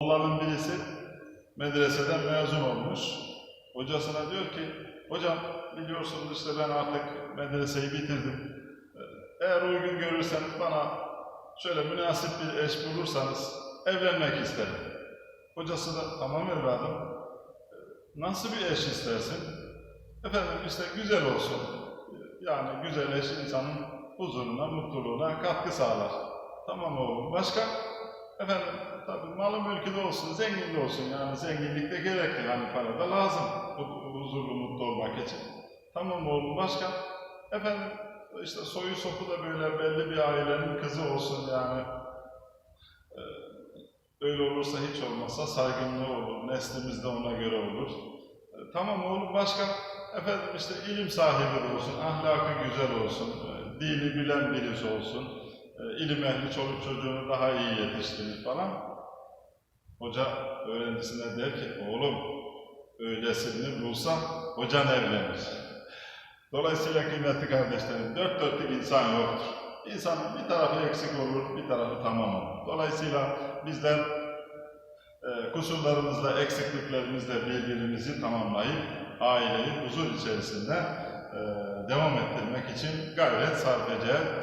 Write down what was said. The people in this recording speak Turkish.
Oğlanın birisi medreseden mezun olmuş. Hocasına diyor ki, hocam biliyorsunuz işte ben artık medreseyi bitirdim. Eğer uygun görürseniz bana şöyle münasip bir eş bulursanız evlenmek isterim. Hocası da tamam evladım. Nasıl bir eş istersin? Efendim işte güzel olsun. Yani güzel eş insanın huzuruna, mutluluğuna katkı sağlar. Tamam oğlum. Başka? Efendim malı mülkü de olsun, zengin de olsun. Yani zenginlik de gerekli. Yani para da lazım. hu- Huzurlu, mutlu olmak için. Tamam oğlum. Başka? Efendim işte soyu sopu da böyle belli bir ailenin kızı olsun yani. Ee, Öyle olursa hiç olmazsa saygınlığı olur. Neslimiz de ona göre olur. Ee, Tamam oğlum başka? Efendim işte ilim sahibi olsun, ahlakı güzel olsun, e, dini bilen birisi olsun, e, ilim ehli çoluk çocuğunu daha iyi yetiştirir falan. Hoca öğrencisine der ki, oğlum öylesini bulsa hocan evlenir. Dolayısıyla kıymetli kardeşlerim, dört dörtlük insan yoktur. İnsanın bir tarafı eksik olur, bir tarafı tamam olur. Dolayısıyla bizler e, kusurlarımızla, eksikliklerimizle birbirimizi tamamlayıp aileyi huzur içerisinde e, devam ettirmek için gayret sarf edeceğiz.